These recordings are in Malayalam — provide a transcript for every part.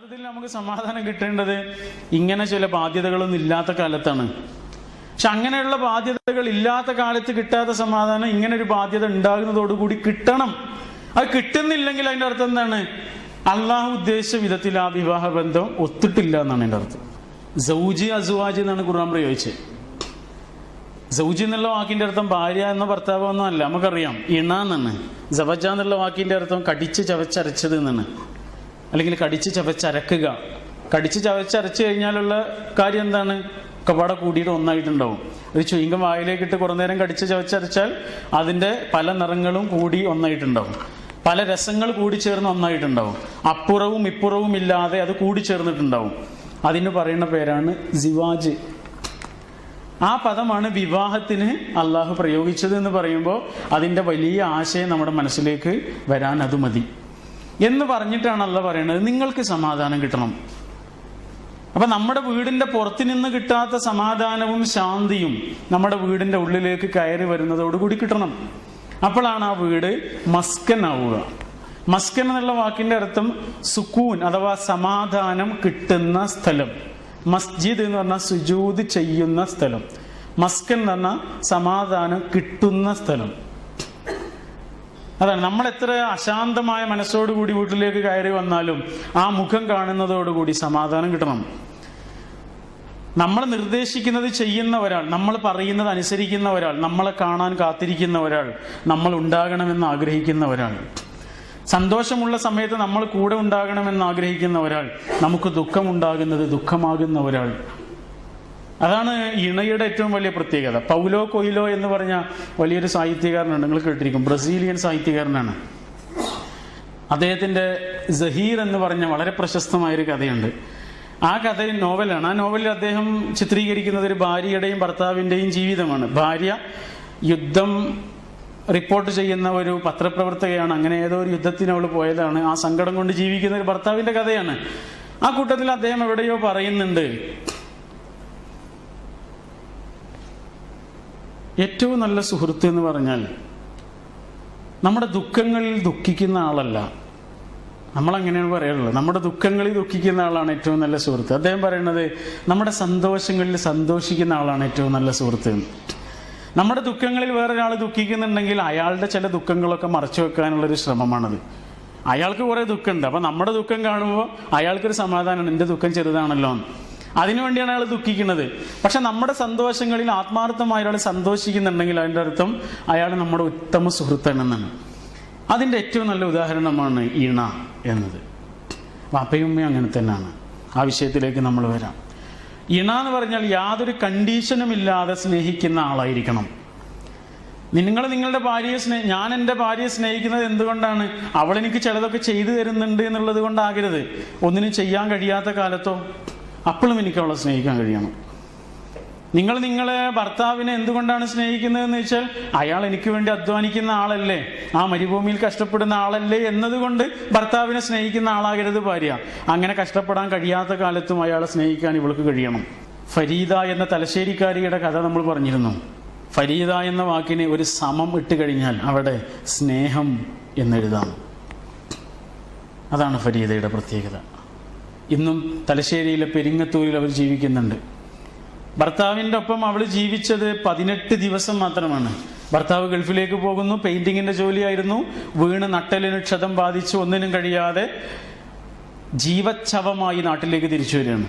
യഥാർത്ഥത്തിൽ നമുക്ക് സമാധാനം കിട്ടേണ്ടത് ഇങ്ങനെ ചില ബാധ്യതകളൊന്നും ഇല്ലാത്ത കാലത്താണ്. പക്ഷെ അങ്ങനെയുള്ള ബാധ്യതകൾ ഇല്ലാത്ത കാലത്ത് കിട്ടാത്ത സമാധാനം ഇങ്ങനെ ഒരു ബാധ്യത ഉണ്ടാകുന്നതോടുകൂടി കിട്ടണം. അത് കിട്ടുന്നില്ലെങ്കിൽ അതിന്റെ അർത്ഥം എന്താണ്? അള്ളാഹു ഉദ്ദേശിച്ച വിധത്തിൽ ആ വിവാഹ ബന്ധം ഒത്തിട്ടില്ല എന്നാണ് എന്റെ അർത്ഥം. സൗജി അസുവാജി എന്നാണ് ഖുർആൻ പ്രയോഗിച്ചത്. സൗജി എന്നുള്ള വാക്കിന്റെ അർത്ഥം ഭാര്യ എന്ന ഭർത്താവ് ഒന്നും അല്ല നമുക്കറിയാം. ഇണ എന്നാണ്. ജവജ എന്നുള്ള വാക്കിന്റെ അർത്ഥം കടിച്ച് ചവച്ചരച്ചത് എന്നാണ്. അല്ലെങ്കിൽ കടിച്ച് ചവച്ചരക്കുക. കടിച്ച് ചവച്ചരച്ച് കഴിഞ്ഞാലുള്ള കാര്യം എന്താണ്? കപാട കൂടിയിട്ട് ഒന്നായിട്ടുണ്ടാവും. ഒരു ചുയിങ്കം വായിലേക്ക് ഇട്ട് കുറേ നേരം കടിച്ച് ചവച്ചരച്ചാൽ അതിന്റെ പല നിറങ്ങളും കൂടി ഒന്നായിട്ടുണ്ടാവും. പല രസങ്ങൾ കൂടി ചേർന്ന് ഒന്നായിട്ടുണ്ടാവും. അപ്പുറവും ഇപ്പുറവും ഇല്ലാതെ അത് കൂടി ചേർന്നിട്ടുണ്ടാവും. അതിന് പറയുന്ന പേരാണ് സിവാജ്. ആ പദമാണ് വിവാഹത്തിന് അള്ളാഹു പ്രയോഗിച്ചത് എന്ന് പറയുമ്പോൾ അതിന്റെ വലിയ ആശയം നമ്മുടെ മനസ്സിലേക്ക് വരാൻ അത് മതി. എന്ന് പറഞ്ഞിട്ടാണ് അല്ല പറയുന്നത് നിങ്ങൾക്ക് സമാധാനം കിട്ടണം. അപ്പൊ നമ്മുടെ വീടിന്റെ പുറത്തു നിന്ന് കിട്ടാത്ത സമാധാനവും ശാന്തിയും നമ്മുടെ വീടിന്റെ ഉള്ളിലേക്ക് കയറി വരുന്നതോടുകൂടി കിട്ടണം. അപ്പോഴാണ് ആ വീട് മസ്കൻ ആവുക മസ്കൻ എന്നുള്ള വാക്കിന്റെ അർത്ഥം സുക്കൂൻ അഥവാ സമാധാനം കിട്ടുന്ന സ്ഥലം. മസ്ജിദ് എന്ന് പറഞ്ഞാൽ സുജൂത് ചെയ്യുന്ന സ്ഥലം. മസ്കൻ എന്ന് പറഞ്ഞാൽ സമാധാനം കിട്ടുന്ന സ്ഥലം. അതാണ് നമ്മൾ എത്ര അശാന്തമായ മനസ്സോടുകൂടി വീട്ടിലേക്ക് കയറി വന്നാലും ആ മുഖം കാണുന്നതോടുകൂടി സമാധാനം കിട്ടണം. നമ്മൾ നിർദ്ദേശിക്കുന്നത് ചെയ്യുന്ന ഒരാൾ നമ്മൾ പറയുന്നത് അനുസരിക്കുന്ന ഒരാൾ നമ്മളെ കാണാൻ കാത്തിരിക്കുന്ന ഒരാൾ നമ്മൾ ഉണ്ടാകണമെന്ന് ആഗ്രഹിക്കുന്ന ഒരാൾ. സന്തോഷമുള്ള സമയത്ത് നമ്മൾ കൂടെ ഉണ്ടാകണമെന്ന് ആഗ്രഹിക്കുന്ന ഒരാൾ നമുക്ക് ദുഃഖമുണ്ടാകുന്നത് ദുഃഖമാകുന്ന ഒരാൾ. അതാണ് ഇണയുടെ ഏറ്റവും വലിയ പ്രത്യേകത. പൗലോ കൊയിലോ എന്ന് പറഞ്ഞ വലിയൊരു സാഹിത്യകാരനാണ്. നിങ്ങൾ കേട്ടിരിക്കും. ബ്രസീലിയൻ സാഹിത്യകാരനാണ്. അദ്ദേഹത്തിന്റെ ജഹീർ എന്ന് പറഞ്ഞ വളരെ പ്രശസ്തമായ ഒരു കഥയുണ്ട്. ആ കഥ നോവലാണ്. ആ നോവലിൽ അദ്ദേഹം ചിത്രീകരിക്കുന്നത് ഒരു ഭാര്യയുടെയും ഭർത്താവിന്റെയും ജീവിതമാണ്. ഭാര്യ യുദ്ധം റിപ്പോർട്ട് ചെയ്യുന്ന ഒരു പത്രപ്രവർത്തകയാണ്. അങ്ങനെ ഏതോ ഒരു യുദ്ധത്തിന് അവൾ പോയതാണ്. ആ സങ്കടം കൊണ്ട് ജീവിക്കുന്ന ഒരു ഭർത്താവിന്റെ കഥയാണ്. ആ കൂട്ടത്തിൽ അദ്ദേഹം എവിടെയോ പറയുന്നുണ്ട് ഏറ്റവും നല്ല സുഹൃത്ത് എന്ന് പറഞ്ഞാൽ നമ്മുടെ ദുഃഖങ്ങളിൽ ദുഃഖിക്കുന്ന ആളല്ല. നമ്മളങ്ങനെയാണ് പറയാറുള്ളത്. നമ്മുടെ ദുഃഖങ്ങളിൽ ദുഃഖിക്കുന്ന ആളാണ് ഏറ്റവും നല്ല സുഹൃത്ത്. അദ്ദേഹം പറയുന്നത് നമ്മുടെ സന്തോഷങ്ങളിൽ സന്തോഷിക്കുന്ന ആളാണ് ഏറ്റവും നല്ല സുഹൃത്ത്. നമ്മുടെ ദുഃഖങ്ങളിൽ വേറൊരാൾ ദുഃഖിക്കുന്നുണ്ടെങ്കിൽ അയാളുടെ ചില ദുഃഖങ്ങളൊക്കെ മറച്ചു വെക്കാനുള്ളൊരു ശ്രമമാണത്. അയാൾക്ക് കുറേ ദുഃഖമുണ്ട്. അപ്പൊ നമ്മുടെ ദുഃഖം കാണുമ്പോൾ അയാൾക്കൊരു സമാധാനമാണ് എന്റെ ദുഃഖം ചെറുതാണല്ലോ അതിനുവേണ്ടിയാണ് അയാൾ ദുഃഖിക്കുന്നത്. പക്ഷെ നമ്മുടെ സന്തോഷങ്ങളിൽ ആത്മാർത്ഥമായ ഒരാൾ സന്തോഷിക്കുന്നുണ്ടെങ്കിൽ അതിന്റെ അർത്ഥം അയാൾ നമ്മുടെ ഉത്തമ സുഹൃത്താണെന്നാണ്. അതിന്റെ ഏറ്റവും നല്ല ഉദാഹരണമാണ് ഇണ എന്നത്. അപ്പയും ഉമ്മയും അങ്ങനെ തന്നെയാണ്. ആ വിഷയത്തിലേക്ക് നമ്മൾ വരാം. ഇണ എന്ന് പറഞ്ഞാൽ യാതൊരു കണ്ടീഷനും ഇല്ലാതെ സ്നേഹിക്കുന്ന ആളായിരിക്കണം. നിങ്ങൾ നിങ്ങളുടെ ഭാര്യയെ സ്നേഹ ഞാൻ എന്റെ ഭാര്യയെ സ്നേഹിക്കുന്നത് എന്തുകൊണ്ടാണ്? അവൾ എനിക്ക് ചിലതൊക്കെ ചെയ്തു തരുന്നുണ്ട് എന്നുള്ളത് കൊണ്ടാകരുത്. ഒന്നിനും ചെയ്യാൻ കഴിയാത്ത കാലത്തോ അപ്പോഴും എനിക്ക് അവളെ സ്നേഹിക്കാൻ കഴിയണം. നിങ്ങൾ നിങ്ങളെ ഭർത്താവിനെ എന്തുകൊണ്ടാണ് സ്നേഹിക്കുന്നതെന്ന് വെച്ചാൽ അയാൾ എനിക്ക് വേണ്ടി അധ്വാനിക്കുന്ന ആളല്ലേ ആ മരുഭൂമിയിൽ കഷ്ടപ്പെടുന്ന ആളല്ലേ എന്നതുകൊണ്ട് ഭർത്താവിനെ സ്നേഹിക്കുന്ന ആളാകരുത് ഭാര്യ. അങ്ങനെ കഷ്ടപ്പെടാൻ കഴിയാത്ത കാലത്തും അയാളെ സ്നേഹിക്കാൻ ഇവൾക്ക് കഴിയണം. ഫരീദ എന്ന തലശ്ശേരിക്കാരിയുടെ കഥ നമ്മൾ പറഞ്ഞിരുന്നു. ഫരീദ എന്ന വാക്കിനെ ഒരു സമം ഇട്ട് കഴിഞ്ഞാൽ അവിടെ സ്നേഹം എന്നെഴുതാം. അതാണ് ഫരീദയുടെ പ്രത്യേകത. ഇന്നും തലശ്ശേരിയിലെ പെരിങ്ങത്തൂരിൽ അവർ ജീവിക്കുന്നുണ്ട്. ഭർത്താവിന്റെ ഒപ്പം അവൾ ജീവിച്ചത് പതിനെട്ട് ദിവസം മാത്രമാണ്. ഭർത്താവ് ഗൾഫിലേക്ക് പോകുന്നു പെയിന്റിങ്ങിന്റെ ജോലിയായിരുന്നു. വീണ് നട്ടലിന് ക്ഷതം ബാധിച്ച് ഒന്നിനും കഴിയാതെ ജീവച്ഛവമായി നാട്ടിലേക്ക് തിരിച്ചു വരികയാണ്.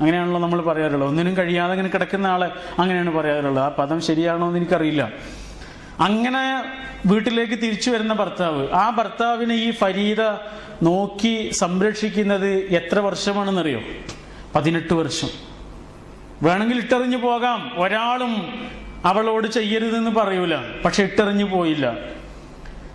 അങ്ങനെയാണല്ലോ നമ്മൾ പറയാറുള്ളത്. ഒന്നിനും കഴിയാതെ അങ്ങനെ കിടക്കുന്ന ആളെ അങ്ങനെയാണ് പറയാറുള്ളത്. ആ പദം ശരിയാണോ എന്ന് എനിക്കറിയില്ല. അങ്ങനെ വീട്ടിലേക്ക് തിരിച്ചു വരുന്ന ഭർത്താവ്. ആ ഭർത്താവിനെ ഈ ഫരീദ നോക്കി സംരക്ഷിക്കുന്നത് എത്ര വർഷമാണെന്നറിയോ? പതിനെട്ട് വർഷം. വേണമെങ്കിൽ ഇട്ടറിഞ്ഞു പോകാം. ഒരാളും അവളോട് ചെയ്യരുതെന്ന് പറയൂല. പക്ഷെ ഇട്ടറിഞ്ഞു പോയില്ല.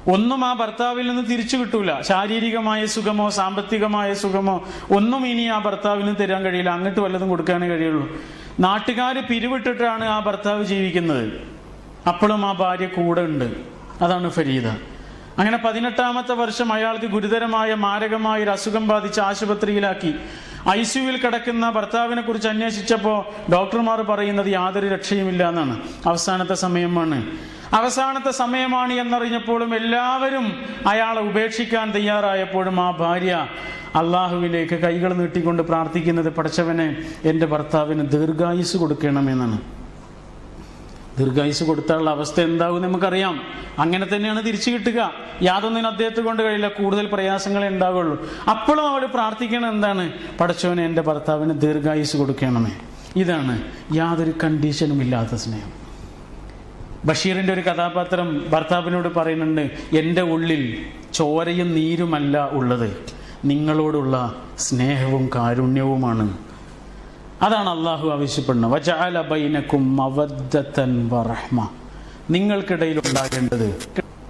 ഒന്നും ആ ഭർത്താവിൽ നിന്ന് തിരിച്ചു കിട്ടൂല. ശാരീരികമായ സുഖമോ സാമ്പത്തികമായ സുഖമോ ഒന്നും ഇനി ആ ഭർത്താവിന് തരാൻ കഴിയില്ല. അങ്ങോട്ട് വല്ലതും കൊടുക്കാനേ കഴിയുള്ളൂ. നാട്ടുകാർ പിരിവിട്ടിട്ടാണ് ആ ഭർത്താവ് ജീവിക്കുന്നത്. അപ്പോഴും ആ ഭാര്യ കൂടെ ഉണ്ട്. അതാണ് ഫരീദ. അങ്ങനെ പതിനെട്ടാമത്തെ വർഷം അയാൾക്ക് ഗുരുതരമായ മാരകമായ ഒരു അസുഖം ബാധിച്ച് ആശുപത്രിയിലാക്കി. ഐ സിയുവിൽ കിടക്കുന്ന ഭർത്താവിനെ കുറിച്ച് അന്വേഷിച്ചപ്പോൾ ഡോക്ടർമാർ പറയുന്നത് യാതൊരു രക്ഷയുമില്ല എന്നാണ്. അവസാനത്തെ സമയമാണ്. അവസാനത്തെ സമയമാണ് എന്നറിഞ്ഞപ്പോഴും എല്ലാവരും അയാളെ ഉപേക്ഷിക്കാൻ തയ്യാറായപ്പോഴും ആ ഭാര്യ അള്ളാഹുവിലേക്ക് കൈകൾ നീട്ടിക്കൊണ്ട് പ്രാർത്ഥിക്കുന്നത് പഠിച്ചവനെ എന്റെ ഭർത്താവിന് ദീർഘായുസ് കൊടുക്കണമെന്നാണ് ദീർഘായുസ് കൊടുത്താലുള്ള അവസ്ഥ എന്താവും നമുക്കറിയാം. അങ്ങനെ തന്നെയാണ് തിരിച്ചു കിട്ടുക. യാതൊന്നിനും അദ്ദേഹത്തെ കൊണ്ട് കഴിയില്ല. കൂടുതൽ പ്രയാസങ്ങളെ ഉണ്ടാവുള്ളൂ. അപ്പോഴും അവൾ പ്രാർത്ഥിക്കണം എന്താണ്? പഠിച്ചവനെ എന്റെ ഭർത്താവിന് ദീർഘായുസ് കൊടുക്കണമേ. ഇതാണ് യാതൊരു കണ്ടീഷനും ഇല്ലാത്ത സ്നേഹം. ബഷീറിന്റെ ഒരു കഥാപാത്രം ഭർത്താവിനോട് പറയുന്നുണ്ട് എന്റെ ഉള്ളിൽ ചോരയും നീരുമല്ല ഉള്ളത്. നിങ്ങളോടുള്ള സ്നേഹവും കാരുണ്യവുമാണ് അതാണ് അള്ളാഹു ആവശ്യപ്പെടുന്നത്. വറഹ്മ. നിങ്ങൾക്കിടയിൽ ഉണ്ടാകേണ്ടത്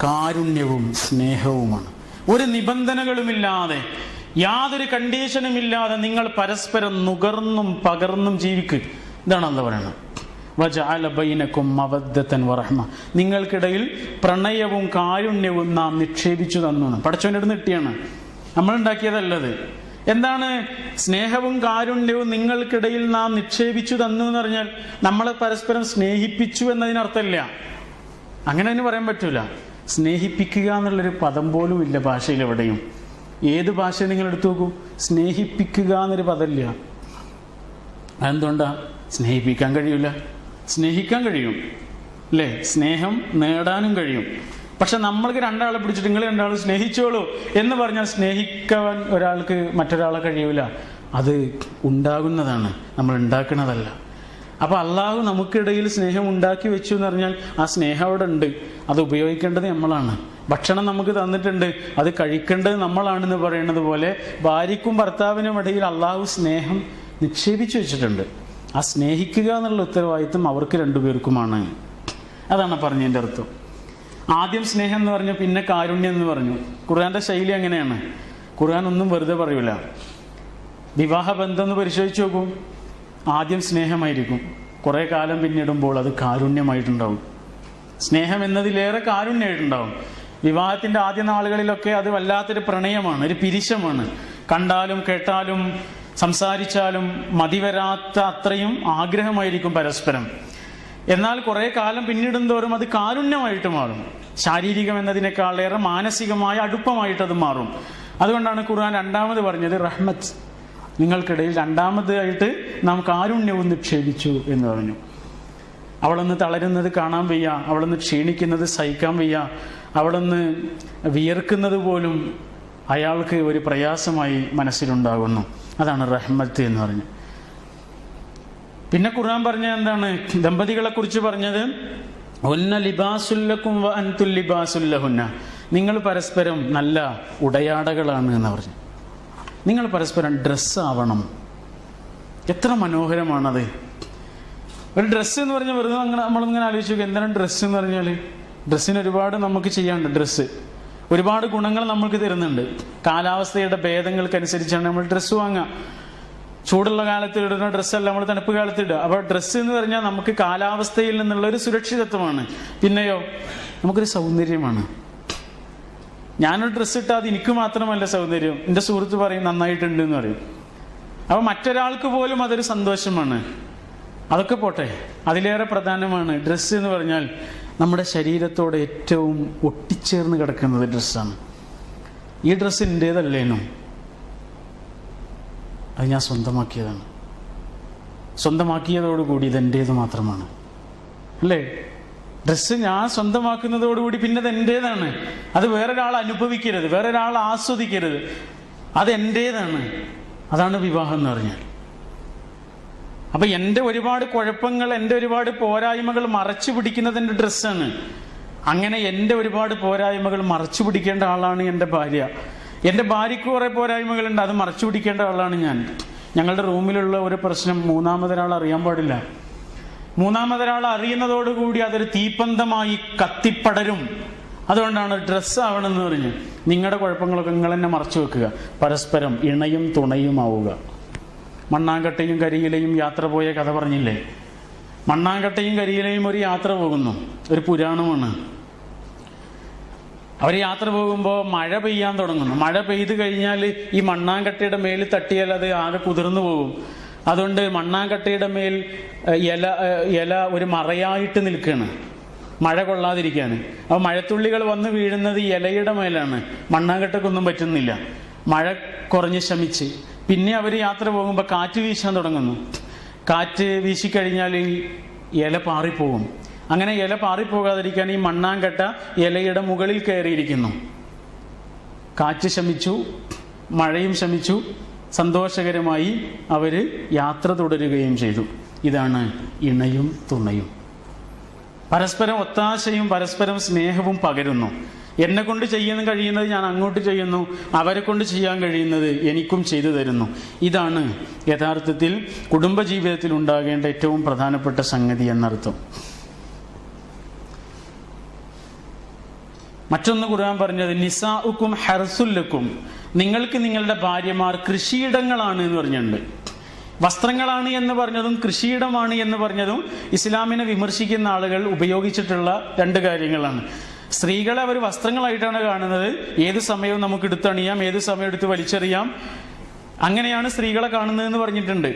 കാരുണ്യവും സ്നേഹവുമാണ്. ഒരു നിബന്ധനകളുമില്ലാതെ യാതൊരു കണ്ടീഷനും ഇല്ലാതെ നിങ്ങൾ പരസ്പരം നുകർന്നും പകർന്നും ജീവിക്കുക ഇതാണ് അല്ല പറയുന്നത്. വജഅല ബൈനക്കും മവദ്ദത്തൻ വറഹ്മ. നിങ്ങൾക്കിടയിൽ പ്രണയവും കാരുണ്യവും നാം നിക്ഷേപിച്ചു തന്നു പടച്ചവന്റെ അടുത്ത് കിട്ടിയാണ്. നമ്മൾ ഉണ്ടാക്കിയതല്ലത്. എന്താണ്? സ്നേഹവും കാരുണ്യവും നിങ്ങൾക്കിടയിൽ നാം നിക്ഷേപിച്ചു തന്നു എന്ന് പറഞ്ഞാൽ നമ്മളെ പരസ്പരം സ്നേഹിപ്പിച്ചു എന്നതിനർത്ഥമില്ല. അങ്ങനെ തന്നെ പറയാൻ പറ്റൂല. സ്നേഹിപ്പിക്കുക എന്നുള്ളൊരു പദം പോലും ഇല്ല ഭാഷയിൽ എവിടെയും ഏത് ഭാഷ നിങ്ങൾ എടുത്തു നോക്കൂ? സ്നേഹിപ്പിക്കുക എന്നൊരു പദമില്ല. അതെന്തുകൊണ്ടാ? സ്നേഹിപ്പിക്കാൻ കഴിയില്ല സ്നേഹിക്കാൻ കഴിയും. അല്ലേ? സ്നേഹം നേടാനും കഴിയും. പക്ഷെ നമ്മൾക്ക് രണ്ടാളെ പിടിച്ചിട്ട് നിങ്ങൾ രണ്ടാൾ സ്നേഹിച്ചോളൂ എന്ന് പറഞ്ഞാൽ സ്നേഹിക്കാൻ ഒരാൾക്ക് മറ്റൊരാളെ കഴിയൂല. അത് ഉണ്ടാകുന്നതാണ്. നമ്മൾ ഉണ്ടാക്കുന്നതല്ല അപ്പൊ അള്ളാഹു നമുക്കിടയിൽ സ്നേഹം ഉണ്ടാക്കി വെച്ചു എന്ന് പറഞ്ഞാൽ ആ സ്നേഹം അവിടെ ഉണ്ട്. അത് ഉപയോഗിക്കേണ്ടത് നമ്മളാണ്. ഭക്ഷണം നമുക്ക് തന്നിട്ടുണ്ട്. അത് കഴിക്കേണ്ടത് നമ്മളാണെന്ന് പറയുന്നത് പോലെ ഭാര്യയ്ക്കും ഭർത്താവിനും ഇടയിൽ അള്ളാഹു സ്നേഹം നിക്ഷേപിച്ചു വെച്ചിട്ടുണ്ട്. ആ സ്നേഹിക്കുക എന്നുള്ള ഉത്തരവാദിത്വം അവർക്ക് രണ്ടുപേർക്കുമാണ്. അതാണ് പറഞ്ഞതിന്റെ അർത്ഥം. ആദ്യം സ്നേഹം എന്ന് പറഞ്ഞു പിന്നെ കാരുണ്യം എന്ന് പറഞ്ഞു. ഖുർആന്റെ ശൈലി അങ്ങനെയാണ് ഖുർആൻ ഒന്നും വെറുതെ പറയൂല. വിവാഹ ബന്ധം എന്ന് പരിശോധിച്ച് നോക്കും. ആദ്യം സ്നേഹമായിരിക്കും. കുറേ കാലം പിന്നിടുമ്പോൾ അത് കാരുണ്യമായിട്ടുണ്ടാവും. സ്നേഹം എന്നതിലേറെ കാരുണ്യമായിട്ടുണ്ടാവും. വിവാഹത്തിന്റെ ആദ്യ നാളുകളിലൊക്കെ അത് വല്ലാത്തൊരു പ്രണയമാണ് ഒരു പിരിശമാണ്. കണ്ടാലും കേട്ടാലും സംസാരിച്ചാലും മതിവരാത്ത അത്രയും ആഗ്രഹമായിരിക്കും പരസ്പരം. എന്നാൽ കുറെ കാലം പിന്നിടും തോറും അത് കാരുണ്യമായിട്ട് മാറും. ശാരീരികം എന്നതിനേക്കാളേറെ മാനസികമായ അടുപ്പമായിട്ട് അത് മാറും. അതുകൊണ്ടാണ് ഖുർആൻ രണ്ടാമത് പറഞ്ഞത് റഹ്മത്ത്. നിങ്ങൾക്കിടയിൽ രണ്ടാമതായിട്ട് നാം കാരുണ്യവും നിക്ഷേപിച്ചു എന്ന് പറഞ്ഞു. അവളൊന്ന് തളരുന്നത് കാണാൻ വയ്യ അവളൊന്ന് ക്ഷീണിക്കുന്നത് സഹിക്കാൻ വയ്യ അവളൊന്ന് വിയർക്കുന്നത് പോലും അയാൾക്ക് ഒരു പ്രയാസമായി മനസ്സിലുണ്ടാകുന്നു. അതാണ് റഹ്മത്ത് എന്ന് പറഞ്ഞു. പിന്നെ ഖുർആൻ പറഞ്ഞ എന്താണ്? ദമ്പതികളെ കുറിച്ച് പറഞ്ഞത് ഒന്ന ലിബാസുല്ലഹുന്ന നിങ്ങൾ പരസ്പരം നല്ല ഉടയാടകളാണ് എന്ന് പറഞ്ഞു. നിങ്ങൾ പരസ്പരം ഡ്രസ്സ് ആവണം എത്ര മനോഹരമാണത്. ഒരു ഡ്രസ്സ് എന്ന് പറഞ്ഞാൽ വെറുതെ അങ്ങനെ നമ്മളിങ്ങനെ ആലോചിച്ചു എന്താണ് ഡ്രസ്സ് എന്ന് പറഞ്ഞാൽ ഡ്രസ്സിന് ഒരുപാട് നമുക്ക് ചെയ്യാനുണ്ട് ഡ്രസ്സ്. ഒരുപാട് ഗുണങ്ങൾ നമ്മൾക്ക് തരുന്നുണ്ട്. കാലാവസ്ഥയുടെ ഭേദങ്ങൾക്കനുസരിച്ചാണ് നമ്മൾ ഡ്രസ്സ് വാങ്ങുക ചൂടുള്ള കാലത്ത് ഇടുന്ന ഡ്രസ്സല്ല നമ്മൾ തണുപ്പ് കാലത്ത് ഇടുക. അപ്പോൾ ഡ്രസ്സ് എന്ന് പറഞ്ഞാൽ നമുക്ക് കാലാവസ്ഥയിൽ നിന്നുള്ള ഒരു സുരക്ഷിതത്വമാണ്. പിന്നെയോ നമുക്കൊരു സൗന്ദര്യമാണ്. ഞാനൊരു ഡ്രസ്സ് ഇട്ടാൽ അത് എനിക്ക് മാത്രമല്ല സൗന്ദര്യം. എന്റെ സുഹൃത്ത് പറയും നന്നായിട്ടുണ്ട് എന്ന് പറയും. അപ്പോൾ മറ്റൊരാൾക്ക് പോലും അതൊരു സന്തോഷമാണ്. അതൊക്കെ പോട്ടെ അതിലേറെ പ്രധാനമാണ് ഡ്രസ്സ് എന്ന് പറഞ്ഞാൽ നമ്മുടെ ശരീരത്തോട് ഏറ്റവും ഒട്ടിച്ചേർന്ന് കിടക്കുന്നത് ഡ്രസ്സാണ്. ഈ ഡ്രസ്സ് എന്റേതല്ലേനോ അത് ഞാൻ സ്വന്തമാക്കിയതാണ്. സ്വന്തമാക്കിയതോടുകൂടി ഇതെന്റേത് മാത്രമാണ്. അല്ലേ? ഡ്രസ്സ് ഞാൻ സ്വന്തമാക്കുന്നതോടുകൂടി പിന്നെ അത് എന്റേതാണ്. അത് വേറൊരാൾ അനുഭവിക്കരുത് വേറൊരാൾ ആസ്വദിക്കരുത്. അത് എന്റേതാണ് അതാണ് വിവാഹം എന്ന് പറഞ്ഞാൽ. അപ്പൊ എന്റെ ഒരുപാട് കുഴപ്പങ്ങൾ എന്റെ ഒരുപാട് പോരായ്മകൾ മറച്ചു പിടിക്കുന്നത് എന്റെ ഡ്രസ്സാണ്. അങ്ങനെ എന്റെ ഒരുപാട് പോരായ്മകൾ മറച്ചു പിടിക്കേണ്ട ആളാണ് എന്റെ ഭാര്യ. എന്റെ ഭാര്യയ്ക്ക് കുറെ പോരായ്മകളുണ്ട്. അത് മറച്ചു പിടിക്കേണ്ട ആളാണ് ഞാൻ. ഞങ്ങളുടെ റൂമിലുള്ള ഒരു പ്രശ്നം മൂന്നാമതൊരാൾ അറിയാൻ പാടില്ല. മൂന്നാമതൊരാൾ അറിയുന്നതോടുകൂടി അതൊരു തീപ്പന്തമായി കത്തിപ്പടരും. അതുകൊണ്ടാണ് ഡ്രസ്സ് ആവണമെന്ന് പറഞ്ഞ് നിങ്ങളുടെ കുഴപ്പങ്ങളൊക്കെ നിങ്ങൾ തന്നെ മറച്ചു വെക്കുക. പരസ്പരം ഇണയും തുണയുമാവുക. മണ്ണാങ്കട്ടയും കരിയിലയും യാത്ര പോയ കഥ പറഞ്ഞില്ലേ? മണ്ണാങ്കട്ടയും കരിയിലയും ഒരു യാത്ര പോകുന്നു. ഒരു പുരാണമാണ്. അവർ യാത്ര പോകുമ്പോൾ മഴ പെയ്യാൻ തുടങ്ങുന്നു. മഴ പെയ്തു കഴിഞ്ഞാൽ ഈ മണ്ണാങ്കട്ടയുടെ മേൽ തട്ടിയാൽ അത് ആകെ കുതിർന്നു പോകും. അതുകൊണ്ട് മണ്ണാങ്കട്ടയുടെ മേൽ ഇല ഇല ഒരു മറയായിട്ട് നിൽക്കുകയാണ് മഴ കൊള്ളാതിരിക്കാൻ അപ്പോൾ മഴത്തുള്ളികൾ വന്ന് വീഴുന്നത് ഇലയുടെ മേലാണ്. മണ്ണാങ്കട്ടക്കൊന്നും പറ്റുന്നില്ല. മഴ കുറഞ്ഞ് ശമിച്ച്. പിന്നെ അവർ യാത്ര പോകുമ്പോൾ കാറ്റ് വീശാൻ തുടങ്ങുന്നു. കാറ്റ് വീശിക്കഴിഞ്ഞാൽ ഇല പാറിപ്പോകും. അങ്ങനെ ഇല പാറിപ്പോകാതിരിക്കാൻ ഈ മണ്ണാങ്കട്ട ഇലയുടെ മുകളിൽ കയറിയിരിക്കുന്നു. കാറ്റ് ശമിച്ചു മഴയും ശമിച്ചു സന്തോഷകരമായി അവർ യാത്ര തുടരുകയും ചെയ്തു. ഇതാണ് ഇണയും തുണയും. പരസ്പരം ഒത്താശയും പരസ്പരം സ്നേഹവും പകരുന്നു. എന്നെ കൊണ്ട് ചെയ്യാൻ കഴിയുന്നത് ഞാൻ അങ്ങോട്ട് ചെയ്യുന്നു അവരെ കൊണ്ട് ചെയ്യാൻ കഴിയുന്നത് എനിക്കും ചെയ്തു തരുന്നു. ഇതാണ് യഥാർത്ഥത്തിൽ കുടുംബജീവിതത്തിൽ ഉണ്ടാകേണ്ട ഏറ്റവും പ്രധാനപ്പെട്ട സംഗതി എന്നർത്ഥം. മറ്റൊന്ന് ഖുർആൻ പറഞ്ഞത് നിസാഉക്കും ഹർസുല്ലക്കും. നിങ്ങൾക്ക് നിങ്ങളുടെ ഭാര്യമാർ കൃഷിയിടങ്ങളാണ് എന്ന് പറഞ്ഞിട്ടുണ്ട്. വസ്ത്രങ്ങളാണ് എന്ന് പറഞ്ഞതും കൃഷിയിടമാണ് എന്ന് പറഞ്ഞതും ഇസ്ലാമിനെ വിമർശിക്കുന്ന ആളുകൾ ഉപയോഗിച്ചിട്ടുള്ള രണ്ട് കാര്യങ്ങളാണ്. സ്ത്രീകളെ അവർ വസ്ത്രങ്ങളായിട്ടാണ് കാണുന്നത്. ഏത് സമയവും നമുക്ക് എടുത്തണിയാം ഏത് സമയം എടുത്ത് വലിച്ചെറിയാം. അങ്ങനെയാണ് സ്ത്രീകളെ കാണുന്നതെന്ന് പറഞ്ഞിട്ടുണ്ട്.